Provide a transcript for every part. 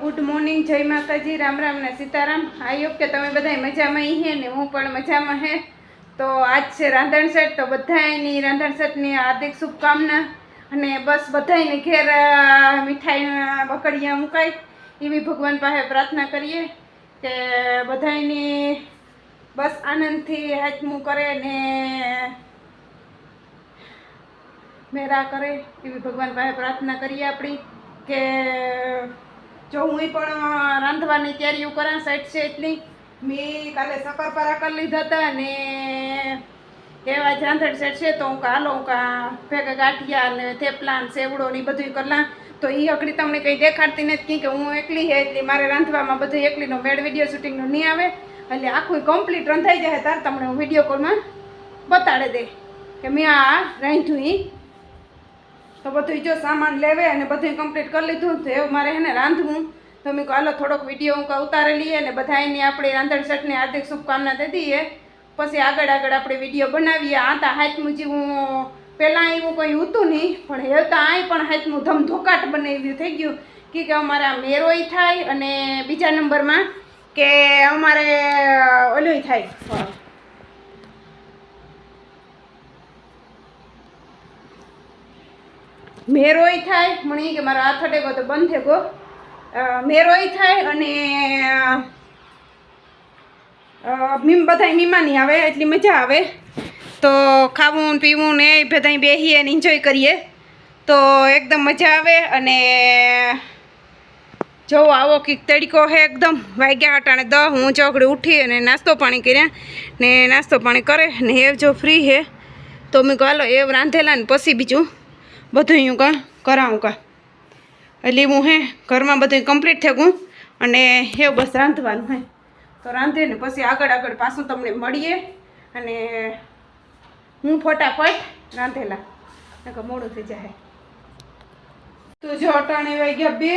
Good morning જય માતાજી, રામ રામ ને સીતારામ. આયોગ કે તમે બધા મજામાં હે ને હું પણ મજામાં હે. તો આજ છે રાંધણ સેટ તો બધાની રાંધણ સેટની હાર્દિક શુભકામના. અને બસ બધાને ઘેર મીઠાઈ બકડિયા મુકાય એવી ભગવાન પાસે પ્રાર્થના કરીએ કે બધાની બસ આનંદથી હાથમું કરે ને મેરા કરે એવી ભગવાન પાસે પ્રાર્થના કરીએ આપણી કે જો હું પણ રાંધવાની તૈયારીઓ કરા સાઈડ છે એટલી. મેં કાલે શક્કરપારા કરી લીધા હતા ને એવા જ રાંધણ સેટ છે તો હું હાલો, હું કા ભેગા ગાંઠિયા ને થેપલા ને સેવડો ને ઈ બધું કરલા તો એ અકડી તમને કંઈ દેખાડતી નથી કે હું એકલી હે એટલે મારે રાંધવામાં બધું એકલીનો મેળ વીડિયો શૂટિંગનો નહીં આવે. એટલે આખું કમ્પ્લીટ રંધાઈ જાય ત્યારે તમને હું વીડિયો કોલમાં બતાડી દે કે મેં આ રાંધ્યું ઈ. તો બધું જો સામાન લેવે અને બધું કમ્પ્લીટ કરી લીધું તો એવું મારે એને રાંધવું. તો મેં હાલો, થોડોક વીડિયો હું ઉતારી લઈએ ને બધા એની આપણે રાંધણ સેટની હાર્દિક શુભકામના દે દઈએ. પછી આગળ આગળ આપણે વીડિયો બનાવીએ. આ તા હાથમું હું પહેલાં એવું કંઈ હતું નહીં, પણ હવે તો આય પણ હાથમું ધમધોકાટ બનાવ્યું, થઈ ગયું. કે અમારે મેરોય થાય અને બીજા નંબરમાં કે અમારે ઓલું થાય. મેરોય થાય મને કે મારો હાથ અટેકો તો બંધ અ, મેરોય થાય અને મીમ બધાય મીમાની આવે એટલી મજા આવે. તો ખાવું પીવું ને એ બધાય બેસીએ ને એન્જોય કરીએ. તો એકદમ મજા આવે અને જો આવો કંઈક તડકો હે એકદમ. વાગ્યા હટાણે દ હું ચોકડી ઉઠી અને નાસ્તો પાણી કર્યા ને નાસ્તો પાણી કરે ને એ જો ફ્રી હે. તો મેં કહો હાલો એ રાંધેલા ને પછી બીજું. બધું હું કા કરાવું કા એટલે હું હે, ઘરમાં બધું કમ્પ્લીટ થઈ ગયું. અને હે, બસ રાંધવાનું હે. તો રાંધે ને પછી આગળ આગળ પાછું તમને મળીએ. અને હું ફટાફટ રાંધેલા. નકર મોડું થઈ જાય. તો જો અટાણે વાગ્યા બે.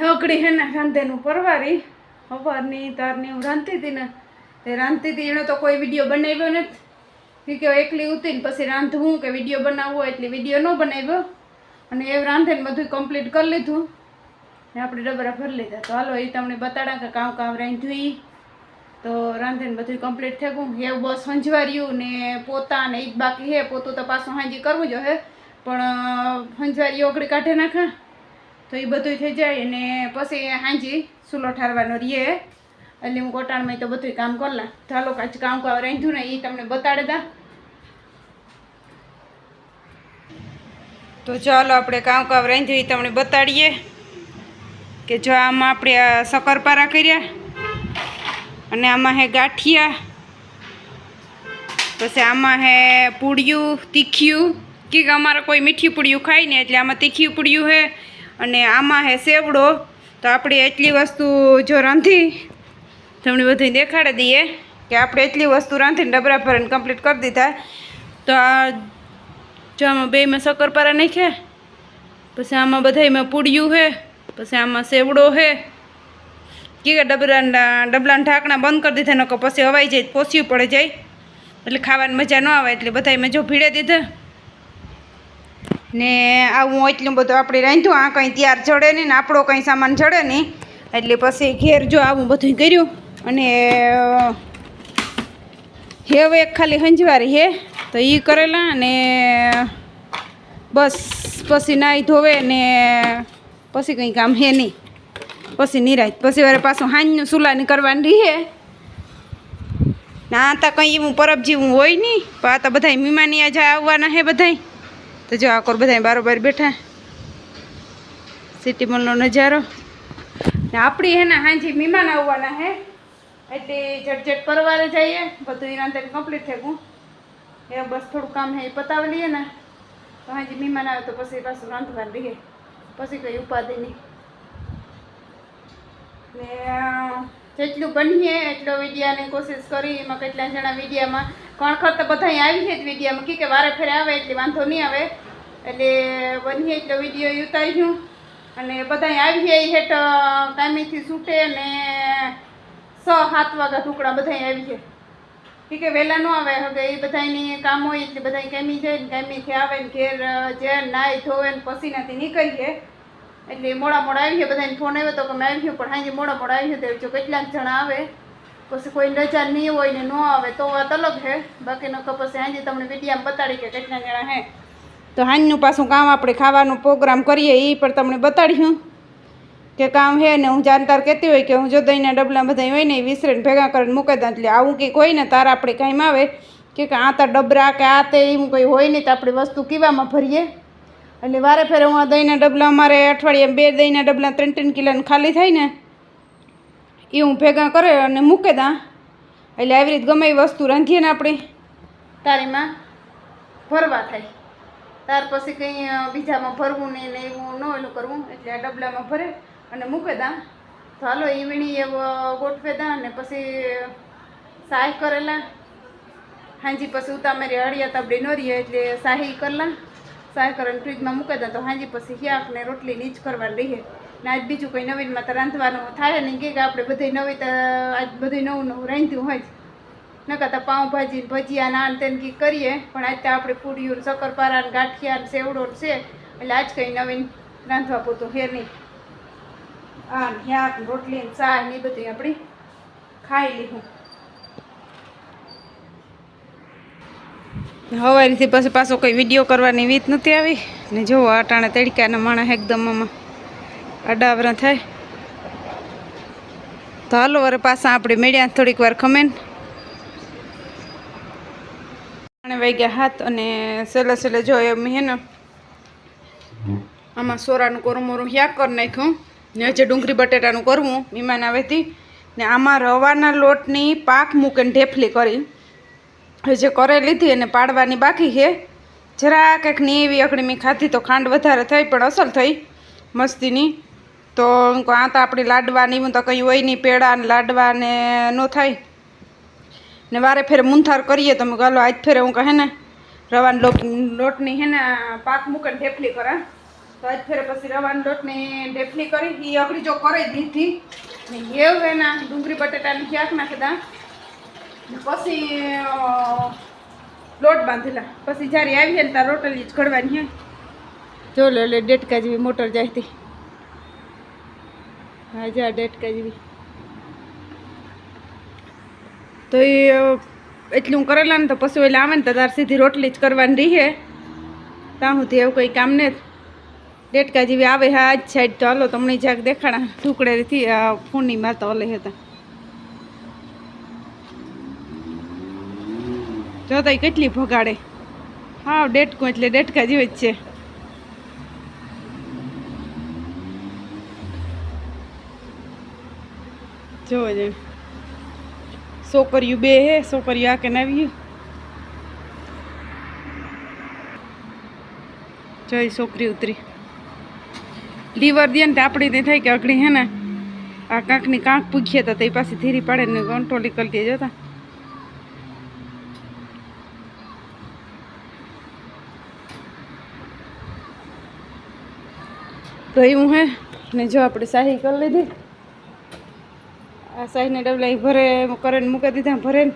હકડી હે ને રાંધેનું પરવારી. સવારની તારની, હું રાંધતી હતી ને. તે રાંધતી હતી, એણે તો કોઈ વીડિયો બનાવ્યો નથી. કે એકલી ઉતી ને પછી રાંધવું કે વીડિયો બનાવવો એટલે વીડિયો ન બનાવ્યો. અને એ રાંધીને બધું કમ્પ્લીટ કરી લીધું. ને આપણે ડબરા ભરી લીધા. તો હાલો એ તમને બતાડા કે કામ કામ રાંધ્યું તો રાંધીને બધું કમ્પ્લીટ થઈ ગયું. એવું બસ સંજવાર્યું ને પોતા ને એ જ બાકી હે. પોતું તો પાછું હાજી કરવું જો હે. પણ સંજવારી ઓગળી કાઢે નાખા. તો એ બધું થઈ જાય અને પછી હાંજી સુલો ઠારવાનો રહીએ એટલે હું કોટાણમાં તો બધું કામ કરલા ચાલો કાચ કામ કામ રાંધ્યું ને એ તમને બતાડે તા ચાલો આપણે કાંકાવ રાંધ્યું તમને બતાડીએ કે જો આમાં આપણે આ શક્કરપારા કર્યા અને આમાં હે ગાંઠિયા, પછી આમાં હે પૂડિયું, તીખિયું. કે અમારે કોઈ મીઠી પૂડિયું ખાય ને એટલે આમાં તીખી પૂડિયું હે અને આમાં હે સેવડો. તો આપણે એટલી વસ્તુ જો રાંધી તમને બધું દેખાડી દઈએ કે આપણે એટલી વસ્તુ રાંધીને ડબરા ભરીને કમ્પ્લીટ કરી દીધા. તો આ જો આમાં બેમાં શક્કરપારા નાખ્યા, પછી આમાં બધાયમાં પૂડ્યું છે, પછી આમાં સેવડો છે. કે ડબરા ડબલાના ઢાંકણા બંધ કરી દીધા નકો પછી હવાઈ જાય, પોસ્યું પડે જાય. એટલે ખાવાની મજા ન આવે, એટલે બધાયમાં જો ભીડે દીધા. ને આવું એટલું બધું આપણે રાંધ્યું, આ કંઈ તૈયાર જડે નહીં ને આપણો કંઈ સામાન જડે નહીં. એટલે પછી ઘેર જો આવું બધું કર્યું, અને હવે ખાલી હંજવારી હે. તો એ કરેલા અને બસ પછી નાહી ધોવે ને પછી કંઈ કામ હે નહીં. પછી નિરાય, પછી વારે પાછું હાંજનું સુલાની કરવાની રહે. ના તા કંઈ એવું પરબ જેવું હોય નહીં પણ આ તો બધા મીમાની આજે આવવાના હે બધાય. તો જો આ કોર બધા બારોબાર બેઠા. સિટી મોલનો નજારો. ને આપણી હે ને હાંજી મહેમાન આવવાના હે. એટલે ઝટઝટ પરવારે જઈએ, બધું એના કમ્પ્લીટ થઈ ગયું. એ બસ થોડું કામ હે, એ પતાવી લઈએ ને. તો હાજી મહેમાન આવે તો પછી પાછું રાંધવાનું દઈએ પછી કંઈ ઉપાધિ નહીં. ને જેટલું બનીએ એટલો વિડીયાની કોશિશ કરી, એમાં કેટલા જણા વિડીયામાં કણખર તો બધા આવી છે જ વિડીયામાં કી વારે ફેરે આવે એટલે વાંધો નહીં આવે. એટલે બનીએ એટલો વીડિયો ઉતાર્યું અને બધા આવી જાય હેઠ કામીથી છૂટે ને છ સાત વાગ્યા ટુકડા બધા આવીએ ઠીક કે વહેલા ન આવે હવે એ બધાની કામ હોય, એટલે બધા કેમી જાય ને કેમીથી આવે ને ઘેર જે નાય ધોવે ને પસીનાથી નીકળીએ. એટલે મોડા મોડા આવી બધાને ફોન આવ્યો તો કે મેં આવ્યું પણ હાજી મોડા મોડા આવી તો જો કેટલાક જણા આવે. પછી કોઈ રજા નહીં હોય ને ન આવે, તો વાત અલગ છે બાકીનો નકર પછી હાજી તમને વિડીયામાં બતાડી કે કેટલા જણા હે. તો હાંજનું પાછું કામ આપણે ખાવાનો પ્રોગ્રામ કરીએ એ પણ તમને બતાડ્યું કે કામ હે ને હું જાણતાર કહેતી હોય કે હું જો દહીંના ડબલા બધા હોય ને એ વિસરીને ભેગા કરીને મૂકી દઉં એટલે આવું કંઈક હોય ને તારા આપણે કાંઈ આવે કે આ તાર ડબરા કે આ તે એમ કંઈ હોય નહીં તો આપણે વસ્તુ કીવામાં ભરીએ. એટલે વારે ફેરે હું આ દહીંના ડબલા અમારે અઠવાડિયે બે દહીંના ડબલા ત્રણ ત્રણ કિલોને ખાલી થાય ને એ હું ભેગા કરે અને મૂકે દા. એટલે આવી રીતે ગમે એ વસ્તુ રાંધીએ ને આપણે. તારીમાં ભરવા થાય. ત્યાર પછી કંઈ બીજામાં ભરવું નહીં ને એવું ન એટલું કરવું. એટલે આ ડબલામાં ભરે. અને મૂકે દા. તો હાલો ઈવણી એવો ગોઠવે દા અને પછી સાય કરેલા. હાંજી પછી ઉતામેરી હળિયા તાબડી ન રહીએ એટલે સાહી કરલા. સાય કરીને ફ્રીજમાં મૂકે દા તો હાંજી પછી શાક ને રોટલી નીચ કરવા રહીએ ને આજ બીજું કંઈ નવીનમાં તો રાંધવાનું થાય નહીં કે આપણે બધી નવી તો આજ બધું નવું નવું રાંધ્યું હોય જ. નકર તો પાઉંભાજી ભજીયા નાન તેન કી કરીએ, પણ આજ તો આપણે પૂરીયું શક્કરપારા ગાંઠિયા સેવડો છે. એટલે આજ કંઈ નવીન રાંધવા પૂરતું હેર નહીં. શાક રોટલી ચા ને બધી આપણે ખાઈ લીધું હવારીથી પછી પાછો કોઈ વીડિયો કરવાની રીત નથી આવી. ને જુઓ અટાણે તડકાના માણસ એકદમ આમાં અડાવરા થાય. તો હાલો વરે પાછા આપણે મેળ્યા થોડીક વાર ખમેન વાગ્યા હાથ અને સેલે સેલે જો, એમ હે ને, આમાં સોરાનું કોરું મોરું યાક કરી નાખ્યું. ને જે ડુંગળી બટેટાનું કરવું, મીમાન આવેથી ને આમાં રવાના લોટની પાક મૂકીને ઢેફલી કરી. જે કરે લીધી અને પાડવાની બાકી છે. જરા કંઈકની એવી અકડી મેં ખાધી તો ખાંડ વધારે થઈ, પણ અસલ થઈ મસ્તીની. તો આ તો આપણી લાડવાની, હું તો કંઈ હોય નહીં પેડા ને લાડવા ને ન થાય. ને વારે ફેરે મૂંથાર કરીએ તમે ગાલો આજ ફેરે હું કહે ને, રવાની લોટ, લોટની હે ને પાક મૂકીને ઢેફલી કરે તો આજ ફેરે પછી રવાનો લોટની ડેફલી કરી એ અકડી જો કરે લીધી ને એવું એના ડુંગળી બટેટાની ક્યાંક નાખી પછી લોટ બાંધેલા. પછી જ્યારે આવીએ ને ત્યારે રોટલી જ ઘડવાની હે. જો લે એટલે ડેટકા જેવી મોટર જાય હતી હા, જા, ડેટકા જેવી. તો એ એટલું કરેલા ને તો પછી એટલે આવે ને તો તાર સીધી રોટલી જ કરવાની રહીએ ત્યાં સુધી એવું કંઈ કામ ને ડેટકા જેવી આવે હા આજ સાઈડ તો હાલો, તમને જાગ દેખાડા ટુકડેથી ફોનની માતા ઓલે હતા. જો તો કેટલી ભગાડે. હા ડેટકો એટલે ડેટકા જેવી જ છે. જોવો જણ છોકરીયું બે હે છોકરીયું આ કે નાવ્યું જય છોકરી ઉતરી. લીવર દે ને આપણી તે થાય કે અઘડી હે ને? આ કાંકની કાંક પૂછીએ તો તે પાછી ધીરી પાડે ને કંટ્રોલી કરતી જતા તો. એવું હે? ને જો આપણે શાહી કરી લીધી. આ શાહીને ડબલા ભરે કરીને મૂકી દીધા ભરે ને.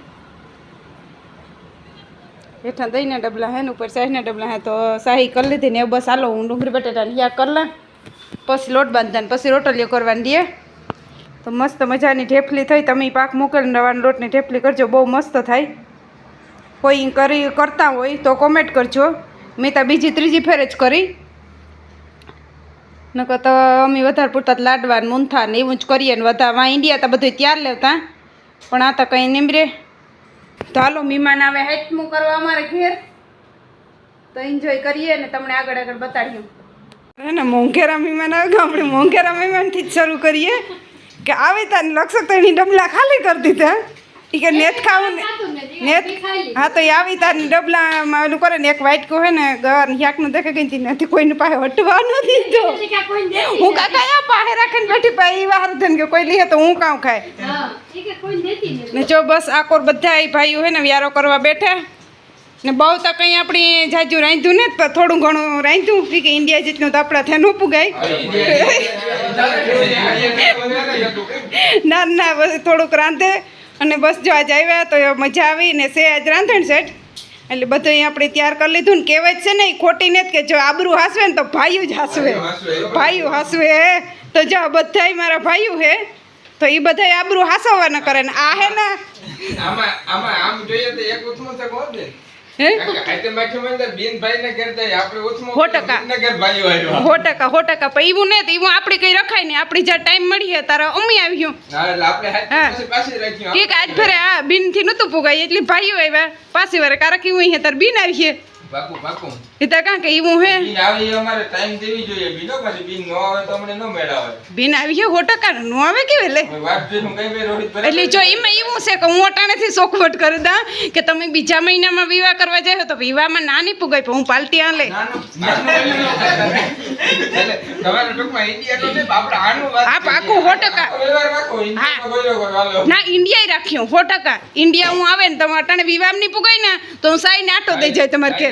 હેઠા દહીંના ડબલા હે ને ઉપર શાહીના ડબલા હે તો શાહી કરી લીધી ને બસ હાલો, હું ડુંગળી બટેટાની યા કરલા પછી લોટ બાંધતા પછી રોટલીઓ કરવાની દે. તો મસ્ત મજાની ઢેફલી થઈ. તમે પાક મૂકેલ રવાનો લોટની ઢેફલી કરજો, બહુ મસ્ત થાય. કોઈ કરી કરતા હોય તો કોમેન્ટ કરજો. મેં તો બીજી ત્રીજી ફેર જ કરી. નકર તો અમે વધારે પૂરતા લાડવા ને મૂંથા ને એવું જ કરીએ ને વધારે. વાં ઇન્ડિયા તો બધું ત્યાર લેતા. પણ આ તો કંઈ નીમરે. તો હાલો, મહેમાન આવે હેચમું કરવા અમારે ઘેર. તો એન્જોય કરીએ ને તમને આગળ આગળ બતાડીએ. ને મોંઘેરા મહેમાન આવે આપણે મોંઘેરા મહેમાનથી જ શરૂ કરીએ? કે આવે તાર લક્ષક તો એની ડબલા ખાલી કરી દીધા. ઈ કે નેત ખાવું નેત હા તો એ આવી તારની ડબલામાં ઓલું કરે ને એક વાઇટ કહે ને ગર યાકનું દેખે ગઈ નથી કોઈની પાસે હટવા નથી તો. હું કાકા આ પાસે રાખીને બેઠી પા એ વાર થઈને કે કોઈ લઈએ તો હું કાઉ ખાય? ને જો બસ આ કોર બધા એ ભાઈઓ હે ને વ્યારો કરવા બેઠા. ને બહુ તો કંઈ આપણી જાજુ રાંધ્યું ને પણ થોડું ઘણું રાંધ્યું. કે ઇન્ડિયા જેટલું તો આપણા થયા ન પુગાય. ના ના બસ થોડુંક રાંધે અને બસ જો આજે આવ્યા તો મજા આવી ને સે આજ રાંધણ સેટ એટલે બધું આપણે તૈયાર કરી લીધું ને કહેવાય છે ને એ ખોટી નથી કે જો આબરું હાસવે ને તો ભાઈઓ જ હાસવે. ભાઈઓ હાસવે તો જો બધાય મારા ભાઈઓ હે. તો એ બધા આબરું હાસવવાના કરે ને આ હે ને. આમાં આમાં આમ જોઈએ તો એક ઉથમો છે કોણ હે? બેન ને. ને આપણે કંઈ રખાય નહીં. આપણી જ્યાં ટાઈમ મળીએ તારે અમી આવ્યું હા હા. કે આજ ફેરે આ બીનથી નતું પુગાય એટલે ભાઈઓ આવ્યા. પાછી વારે કારક એવું અહીંયા તાર બીન આવીએ પાકું પાકું એ તો કાં કે એવું હે. બીન આવે એ અમારે ટાઈમ દેવી જોઈએ બીનો પછી બિન નો આવે તો અમને નો મેળાવે. બિન આવી આવીએ હોટો ટકા નો આવે કેવે લે? વાત જોઈને હું કઈ બે રોહિત એટલે જો એમાં એવું છે કે હું અટાણેથી સોખવટ કરી દા કે તમે બીજા મહિનામાં વિવાહ કરવા જાય તો વિવાહમાં ના નહીં પુગાય પણ હું પાલટી આ લે નાનું નાનું એટલે ટૂંકમાં ઇન્ડિયા તો આપણે આનું વાત હા, પાકું. ના ઇન્ડિયાય રાખ્યો હોટકા ઇન્ડિયા હું આવે ને તમે અટાણે વિવાહ નહીં પુગાય ને તો હું સાઈને આટો દઈ જાય તમારે નો કે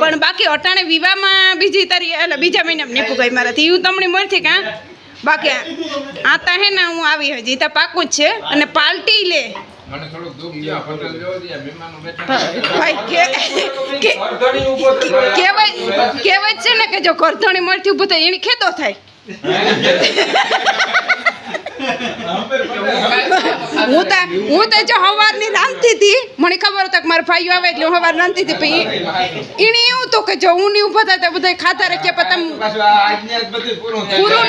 પણ બાકી અટાણે વિવાહમાં બીજી તારી એટલે બીજા મહિનામાં નીપુ ગઈ મારાથી. એવું તમને મળશે કાં બાકી આ તા હે ને હું આવી હજી. તા પાકું જ છે. અને પાલટી લે. મને થોડુંક દુઃખ થયું હોટલ જોવો દે મહેમાનો બેઠા ભાઈ કે કે અડધોની ઊભો થયો. કહેવાય કહેવાય છે ને કે જો કરધણી મળતી ઊભું થાય એની ખેતો થાય. હું તો હું તો જો હવારની રાંધતી હતી, મને ખબર હતી કે મારા ભાઈઓ આવે એટલે હું હવાર રાંધતી હતી પછી એને એવું તો કે જો હું નહીં થાય તો બધા ખાતા રાખ્યા પણ તમે પૂરું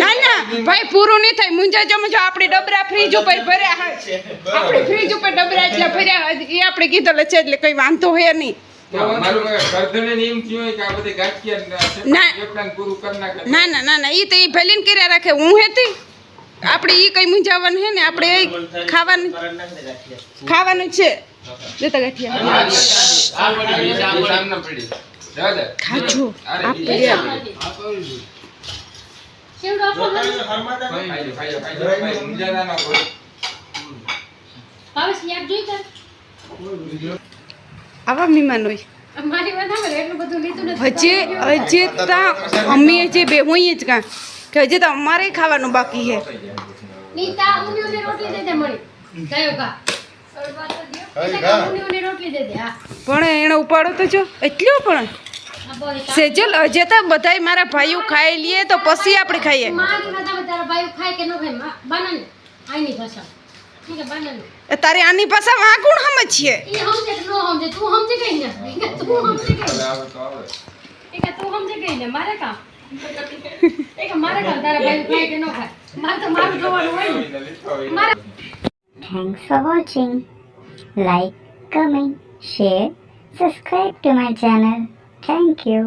ના ના ભાઈ, પૂરું નહીં થાય. મુંજા જો જો આપણે ડબરા ફ્રીજ ઉપર ભર્યા આપણે ફ્રીજ ઉપર ડબરા એટલે ભર્યા એ આપણે કીધેલ છે એટલે કઈ વાંધો હોય નહીં. ને ના. ના ના ના ના એ તો એ ભલીને કર્યા રાખે. હું હેતી? આપણે એ કઈ મૂંઝાવાનું હે ને? આપણે ખાવાનું ખાવાનું છે. દેતા ગાંઠિયા. આ પડી, આ સામને પડી. જવા દે. ખાજો અરે, આવા મહેમાન હોય હજે વાત સાંભળ, એટલું બધું લીધું નથી. હજી તા અમે હજી બે હોઈએ જ કાં કે હજી તો અમારે ખાવાનું બાકી છે. પણ એને ઉપાડો તો જો એટલું પણ સેજલ હજે તો બધાય મારા ભાઈઓ ખાઈ લઈએ તો પછી આપણે ખાઈએ મારી વાત તારા ભાઈઓ ખાય કે ન ખાય? બાનાને. ભાષા. એ તારે આની પાસે વા કોણ સમજીએ ઈ સમજે કે ન સમજે, તું સમજી ગઈ ને. તું સમજી ગઈ ને. આવે તો આવે. ઈ કે તું સમજી ગઈ ને, મારે કામ. ઈ કે મારે કામ, તારા ભાઈઓ ખાય કે ન ખાય. મારે તો મારું જોવાનું હોય ને. એને લીધો હોય. મારે Thanks for watching. Like, comment, share, subscribe to my channel. Thank you.